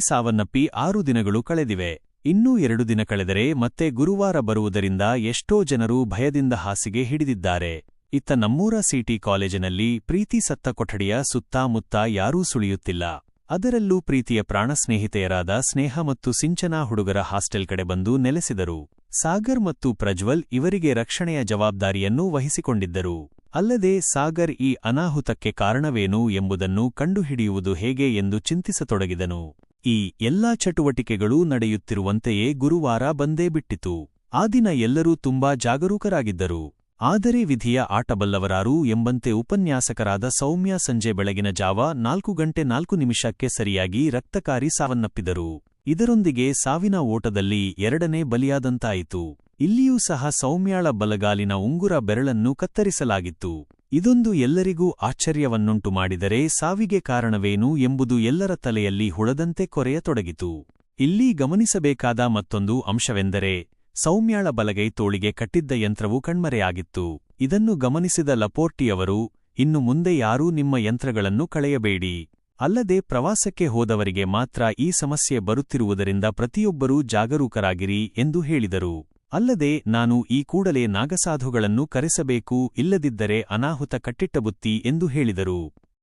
ಸಾವನ್ನಪ್ಪಿ ಆರು ದಿನಗಳು ಕಳೆದಿವೆ. ಇನ್ನೂ ಎರಡು ದಿನ ಕಳೆದರೆ ಮತ್ತೆ ಗುರುವಾರ ಬರುವುದರಿಂದ ಎಷ್ಟೋ ಜನರು ಭಯದಿಂದ ಹಾಸಿಗೆ ಹಿಡಿದಿದ್ದಾರೆ. ಇತ್ತ ನಮ್ಮೂರ ಸಿಟಿ ಕಾಲೇಜಿನಲ್ಲಿ ಪ್ರೀತಿ ಸತ್ತ ಕೊಠಡಿಯ ಸುತ್ತಾಮುತ್ತ ಯಾರೂ ಸುಳಿಯುತ್ತಿಲ್ಲ. ಅದರಲ್ಲೂ ಪ್ರೀತಿಯ ಪ್ರಾಣಸ್ನೇಹಿತೆಯರಾದ ಸ್ನೇಹ ಮತ್ತು ಸಿಂಚನಾ ಹುಡುಗರ ಹಾಸ್ಟೆಲ್ ಕಡೆ ಬಂದು ನೆಲೆಸಿದರು. ಸಾಗರ್ ಮತ್ತು ಪ್ರಜ್ವಲ್ ಇವರಿಗೆ ರಕ್ಷಣೆಯ ಜವಾಬ್ದಾರಿಯನ್ನೂ ವಹಿಸಿಕೊಂಡಿದ್ದರು. ಅಲ್ಲದೆ ಸಾಗರ್ ಈ ಅನಾಹುತಕ್ಕೆ ಕಾರಣವೇನು ಎಂಬುದನ್ನು ಕಂಡುಹಿಡಿಯುವುದು ಹೇಗೆ ಎಂದು ಚಿಂತಿಸತೊಡಗಿದನು. ಈ ಎಲ್ಲಾ ಚಟುವಟಿಕೆಗಳೂ ನಡೆಯುತ್ತಿರುವಂತೆಯೇ ಗುರುವಾರ ಬಂದೇ ಬಿಟ್ಟಿತು. ಆ ದಿನ ಎಲ್ಲರೂ ತುಂಬಾ ಜಾಗರೂಕರಾಗಿದ್ದರು. ಆದರೆ ವಿಧಿಯ ಆಟಬಲ್ಲವರಾರು ಎಂಬಂತೆ ಉಪನ್ಯಾಸಕರಾದ ಸೌಮ್ಯ ಸಂಜೆ ಬೆಳಗಿನ ಜಾವ ನಾಲ್ಕು ಗಂಟೆ ನಾಲ್ಕು ನಿಮಿಷಕ್ಕೆ ಸರಿಯಾಗಿ ರಕ್ತಕಾರಿ ಸಾವನ್ನಪ್ಪಿದರು. ಇದರೊಂದಿಗೆ ಸಾವಿನ ಓಟದಲ್ಲಿ ಎರಡನೇ ಬಲಿಯಾದಂತಾಯಿತು. ಇಲ್ಲಿಯೂ ಸಹ ಸೌಮ್ಯಾಳ ಬಲಗಾಲಿನ ಉಂಗುರ ಬೆರಳನ್ನು ಕತ್ತರಿಸಲಾಗಿತ್ತು. ಇದೊಂದು ಎಲ್ಲರಿಗೂ ಆಶ್ಚರ್ಯವನ್ನುಂಟು ಮಾಡಿದರೆ ಸಾವಿಗೆ ಕಾರಣವೇನು ಎಂಬುದು ಎಲ್ಲರ ತಲೆಯಲ್ಲಿ ಹುಳದಂತೆ ಕೊರೆಯತೊಡಗಿತು. ಇಲ್ಲಿ ಗಮನಿಸಬೇಕಾದ ಮತ್ತೊಂದು ಅಂಶವೆಂದರೆ, ಸೌಮ್ಯಾಳ ಬಲಗೈ ತೋಳಿಗೆ ಕಟ್ಟಿದ್ದ ಯಂತ್ರವು ಕಣ್ಮರೆಯಾಗಿತ್ತು. ಇದನ್ನು ಗಮನಿಸಿದ ಲಪೋರ್ಟಿಯವರು, ಇನ್ನು ಮುಂದೆ ಯಾರೂ ನಿಮ್ಮ ಯಂತ್ರಗಳನ್ನು ಕಳೆಯಬೇಡಿ. ಅಲ್ಲದೆ ಪ್ರವಾಸಕ್ಕೆ ಹೋದವರಿಗೆ ಮಾತ್ರ ಈ ಸಮಸ್ಯೆ ಬರುತ್ತಿರುವುದರಿಂದ ಪ್ರತಿಯೊಬ್ಬರೂ ಜಾಗರೂಕರಾಗಿರಿ ಎಂದು ಹೇಳಿದರು. ಅಲ್ಲದೆ ನಾನು ಈ ಕೂಡಲೇ ನಾಗಸಾಧುಗಳನ್ನು ಕರೆಸಬೇಕು, ಇಲ್ಲದಿದ್ದರೆ ಅನಾಹುತ ಕಟ್ಟಿಟ್ಟಬುತ್ತಿ ಎಂದು ಹೇಳಿದರು.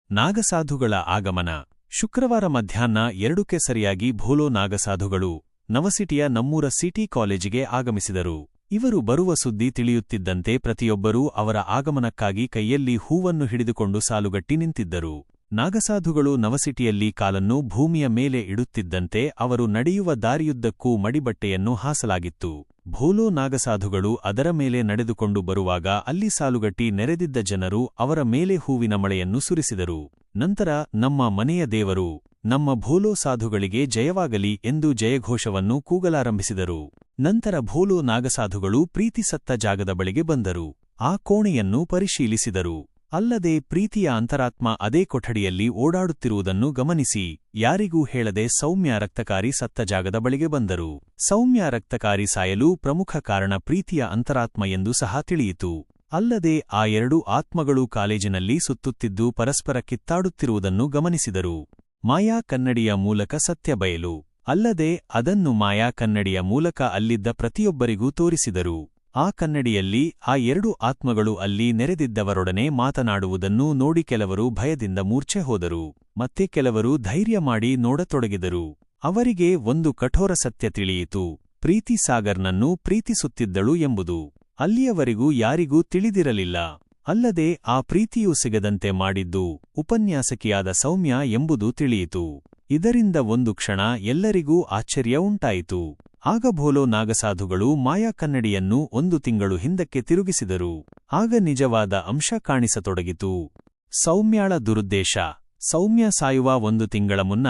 ನಾಗಸಾಧುಗಳ ಆಗಮನ. ಶುಕ್ರವಾರ ಮಧ್ಯಾಹ್ನ ಎರಡಕ್ಕೆ ಸರಿಯಾಗಿ ಭೋಲೋ ನಾಗಸಾಧುಗಳು ನವಸಿಟಿಯ ನಮ್ಮೂರ ಸಿಟಿ ಕಾಲೇಜಿಗೆ ಆಗಮಿಸಿದರು. ಇವರು ಬರುವ ಸುದ್ದಿ ತಿಳಿಯುತ್ತಿದ್ದಂತೆ ಪ್ರತಿಯೊಬ್ಬರೂ ಅವರ ಆಗಮನಕ್ಕಾಗಿ ಕೈಯಲ್ಲಿ ಹೂವನ್ನು ಹಿಡಿದುಕೊಂಡು ಸಾಲುಗಟ್ಟಿ ನಿಂತಿದ್ದರು. ನಾಗಸಾಧುಗಳು ನವಸಿಟಿಯಲ್ಲಿ ಕಾಲನ್ನು ಭೂಮಿಯ ಮೇಲೆ ಇಡುತ್ತಿದ್ದಂತೆ ಅವರು ನಡೆಯುವ ದಾರಿಯುದ್ದಕ್ಕೂ ಮಡಿಬಟ್ಟೆಯನ್ನು ಹಾಸಲಾಗಿತ್ತು. ಭೋಲೋ ನಾಗಸಾಧುಗಳು ಅದರ ಮೇಲೆ ನಡೆದುಕೊಂಡು ಬರುವಾಗ ಅಲ್ಲಿ ಸಾಲುಗಟ್ಟಿ ನೆರೆದಿದ್ದ ಜನರು ಅವರ ಮೇಲೆ ಹೂವಿನ ಮಳೆಯನ್ನು ಸುರಿಸಿದರು. ನಂತರ, ನಮ್ಮ ಮನೆಯ ದೇವರು, ನಮ್ಮ ಭೋಲೋ ಸಾಧುಗಳಿಗೆ ಜಯವಾಗಲಿ ಎಂದು ಜಯಘೋಷವನ್ನು ಕೂಗಲಾರಂಭಿಸಿದರು. ನಂತರ ಭೋಲೋ ನಾಗಸಾಧುಗಳು ಪ್ರೀತಿಸತ್ತ ಜಾಗದ ಬಳಿಗೆ ಬಂದರು. ಆ ಕೋಣೆಯನ್ನು ಪರಿಶೀಲಿಸಿದರು. ಅಲ್ಲದೆ ಪ್ರೀತಿಯ ಅಂತರಾತ್ಮ ಅದೇ ಕೊಠಡಿಯಲ್ಲಿ ಓಡಾಡುತ್ತಿರುವುದನ್ನು ಗಮನಿಸಿ, ಯಾರಿಗೂ ಹೇಳದೆ ಸೌಮ್ಯ ರಕ್ತಕಾರಿ ಸತ್ತ ಜಾಗದ ಬಳಿಗೆ ಬಂದರು. ಸೌಮ್ಯ ರಕ್ತಕಾರಿ ಸಾಯಲು ಪ್ರಮುಖ ಕಾರಣ ಪ್ರೀತಿಯ ಅಂತರಾತ್ಮ ಎಂದು ಸಹ ತಿಳಿಯಿತು. ಅಲ್ಲದೆ ಆ ಎರಡೂ ಆತ್ಮಗಳು ಕಾಲೇಜಿನಲ್ಲಿ ಸುತ್ತುತ್ತಿದ್ದು ಪರಸ್ಪರ ಕಿತ್ತಾಡುತ್ತಿರುವುದನ್ನು ಗಮನಿಸಿದರು. ಮಾಯಾ ಕನ್ನಡಿಯ ಮೂಲಕ ಸತ್ಯ ಬಯಲು. ಅಲ್ಲದೆ ಅದನ್ನು ಮಾಯಾ ಕನ್ನಡಿಯ ಮೂಲಕ ಅಲ್ಲಿದ್ದ ಪ್ರತಿಯೊಬ್ಬರಿಗೂ ತೋರಿಸಿದರು. ಆ ಕನ್ನಡಿಯಲ್ಲಿ ಆ ಎರಡು ಆತ್ಮಗಳು ಅಲ್ಲಿ ನೆರೆದಿದ್ದವರೊಡನೆ ಮಾತನಾಡುವುದನ್ನು ನೋಡಿ ಕೆಲವರು ಭಯದಿಂದ ಮೂರ್ಛೆ ಹೋದರು. ಮತ್ತೆ ಕೆಲವರು ಧೈರ್ಯ ಮಾಡಿ ನೋಡತೊಡಗಿದರು. ಅವರಿಗೆ ಒಂದು ಕಠೋರ ಸತ್ಯ ತಿಳಿಯಿತು. ಪ್ರೀತಿ ಸಾಗರ್ನನ್ನು ಪ್ರೀತಿಸುತ್ತಿದ್ದಳು ಎಂಬುದು. ಅಲ್ಲಿಯವರೆಗೂ ಯಾರಿಗೂ ತಿಳಿದಿರಲಿಲ್ಲ. ಅಲ್ಲದೆ ಆ ಪ್ರೀತಿಯೂ ಸಿಗದಂತೆ ಮಾಡಿದ್ದು ಉಪನ್ಯಾಸಕಿಯಾದ ಸೌಮ್ಯ ಎಂಬುದು ತಿಳಿಯಿತು. ಇದರಿಂದ ಒಂದು ಕ್ಷಣ ಎಲ್ಲರಿಗೂ ಆಶ್ಚರ್ಯ ಉಂಟಾಯಿತು. ಆಗ ಭೋಲೋ ನಾಗಸಾಧುಗಳು ಮಾಯಾ ಕನ್ನಡಿಯನ್ನು ಒಂದು ತಿಂಗಳು ಹಿಂದಕ್ಕೆ ತಿರುಗಿಸಿದರು. ಆಗ ನಿಜವಾದ ಅಂಶ ಕಾಣಿಸತೊಡಗಿತು. ಸೌಮ್ಯಾಳ ದುರುದ್ದೇಶ. ಸೌಮ್ಯ ಸಾಯುವ ಒಂದು ತಿಂಗಳ ಮುನ್ನ,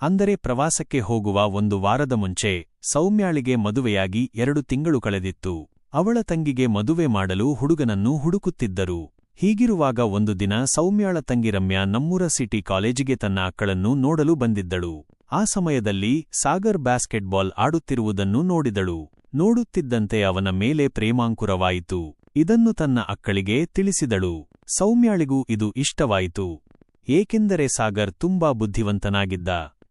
ಅಂದರೆ ಪ್ರವಾಸಕ್ಕೆ ಹೋಗುವ ಒಂದು ವಾರದ ಮುಂಚೆ, ಸೌಮ್ಯಾಳಿಗೆ ಮದುವೆಯಾಗಿ ಎರಡು ತಿಂಗಳು ಕಳೆದಿತ್ತು. ಅವಳ ತಂಗಿಗೆ ಮದುವೆ ಮಾಡಲು ಹುಡುಗನನ್ನು ಹುಡುಕುತ್ತಿದ್ದರು. ಹೀಗಿರುವಾಗ ಒಂದು ದಿನ ಸೌಮ್ಯಾಳ ತಂಗಿ ರಮ್ಯಾ ನಮ್ಮೂರ ಸಿಟಿ ಕಾಲೇಜಿಗೆ ತನ್ನ ಅಕ್ಕಳನ್ನು ನೋಡಲು ಬಂದಿದ್ದಳು. ಆ ಸಮಯದಲ್ಲಿ ಸಾಗರ್ ಬ್ಯಾಸ್ಕೆಟ್ಬಾಲ್ ಆಡುತ್ತಿರುವುದನ್ನು ನೋಡಿದಳು. ನೋಡುತ್ತಿದ್ದಂತೆ ಅವನ ಮೇಲೆ ಪ್ರೇಮಾಂಕುರವಾಯಿತು. ಇದನ್ನು ತನ್ನ ಅಕ್ಕಳಿಗೆ ತಿಳಿಸಿದಳು. ಸೌಮ್ಯಾಳಿಗೂ ಇದು ಇಷ್ಟವಾಯಿತು. ಏಕೆಂದರೆ ಸಾಗರ್ ತುಂಬಾ ಬುದ್ಧಿವಂತನಾಗಿದ್ದ.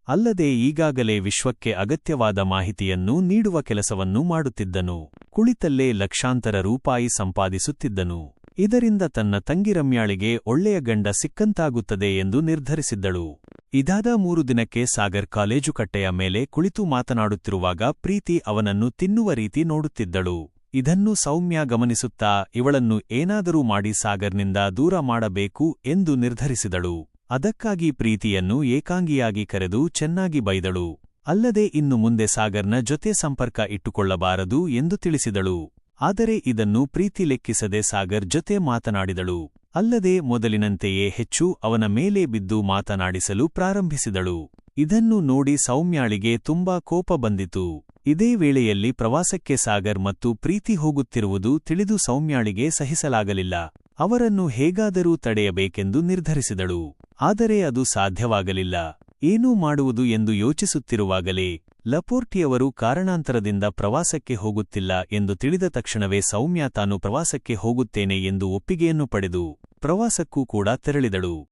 ಅಲ್ಲದೆ ಈಗಾಗಲೇ ವಿಶ್ವಕ್ಕೆ ಅಗತ್ಯವಾದ ಮಾಹಿತಿಯನ್ನು ನೀಡುವ ಕೆಲಸವನ್ನು ಮಾಡುತ್ತಿದ್ದನು. ಕುಳಿತಲ್ಲೇ ಲಕ್ಷಾಂತರ ರೂಪಾಯಿ ಸಂಪಾದಿಸುತ್ತಿದ್ದನು. ಇದರಿಂದ ತನ್ನ ತಂಗಿ ರಮ್ಯಾಳಿಗೆ ಒಳ್ಳೆಯ ಗಂಡ ಸಿಕ್ಕಂತಾಗುತ್ತದೆ ಎಂದು ನಿರ್ಧರಿಸಿದ್ದಳು. ಇದಾದ ಮೂರು ದಿನಕ್ಕೆ ಸಾಗರ್ ಕಾಲೇಜು ಕಟ್ಟೆಯ ಮೇಲೆ ಕುಳಿತು ಮಾತನಾಡುತ್ತಿರುವಾಗ ಪ್ರೀತಿ ಅವನನ್ನು ತಿನ್ನುವ ರೀತಿ ನೋಡುತ್ತಿದ್ದಳು. ಇದನ್ನು ಸೌಮ್ಯ ಗಮನಿಸುತ್ತಾ ಇವಳನ್ನು ಏನಾದರೂ ಮಾಡಿ ಸಾಗರ್ನಿಂದ ದೂರ ಮಾಡಬೇಕು ಎಂದು ನಿರ್ಧರಿಸಿದಳು. ಅದಕ್ಕಾಗಿ ಪ್ರೀತಿಯನ್ನು ಏಕಾಂಗಿಯಾಗಿ ಕರೆದು ಚೆನ್ನಾಗಿ ಬೈದಳು. ಅಲ್ಲದೆ ಇನ್ನು ಮುಂದೆ ಸಾಗರ್ನ ಜೊತೆ ಸಂಪರ್ಕ ಇಟ್ಟುಕೊಳ್ಳಬಾರದು ಎಂದು ತಿಳಿಸಿದಳು. ಆದರೆ ಇದನ್ನು ಪ್ರೀತಿ ಲೆಕ್ಕಿಸದೆ ಸಾಗರ್ ಜೊತೆ ಮಾತನಾಡಿದಳು. ಅಲ್ಲದೆ ಮೊದಲಿನಂತೆಯೇ ಹೆಚ್ಚು ಅವನ ಮೇಲೆ ಬಿದ್ದು ಮಾತನಾಡಿಸಲು ಪ್ರಾರಂಭಿಸಿದಳು. ಇದನ್ನು ನೋಡಿ ಸೌಮ್ಯಾಳಿಗೆ ತುಂಬಾ ಕೋಪ ಬಂದಿತು. ಇದೇ ವೇಳೆಯಲ್ಲಿ ಪ್ರವಾಸಕ್ಕೆ ಸಾಗರ್ ಮತ್ತು ಪ್ರೀತಿ ಹೋಗುತ್ತಿರುವುದು ತಿಳಿದು ಸೌಮ್ಯಾಳಿಗೆ ಸಹಿಸಲಾಗಲಿಲ್ಲ. ಅವರನ್ನು ಹೇಗಾದರೂ ತಡೆಯಬೇಕೆಂದು ನಿರ್ಧರಿಸಿದಳು. ಆದರೆ ಅದು ಸಾಧ್ಯವಾಗಲಿಲ್ಲ. ಏನೂ ಮಾಡುವುದು ಎಂದು ಯೋಚಿಸುತ್ತಿರುವಾಗಲೇ ಲಪೋರ್ಟಿಯವರು ಕಾರಣಾಂತರದಿಂದ ಪ್ರವಾಸಕ್ಕೆ ಹೋಗುತ್ತಿಲ್ಲ ಎಂದು ತಿಳಿದ ತಕ್ಷಣವೇ ಸೌಮ್ಯ ತಾನು ಪ್ರವಾಸಕ್ಕೆ ಹೋಗುತ್ತೇನೆ ಎಂದು ಒಪ್ಪಿಗೆಯನ್ನು ಪಡೆದು ಪ್ರವಾಸಕ್ಕೂ ಕೂಡ ತೆರಳಿದಳು.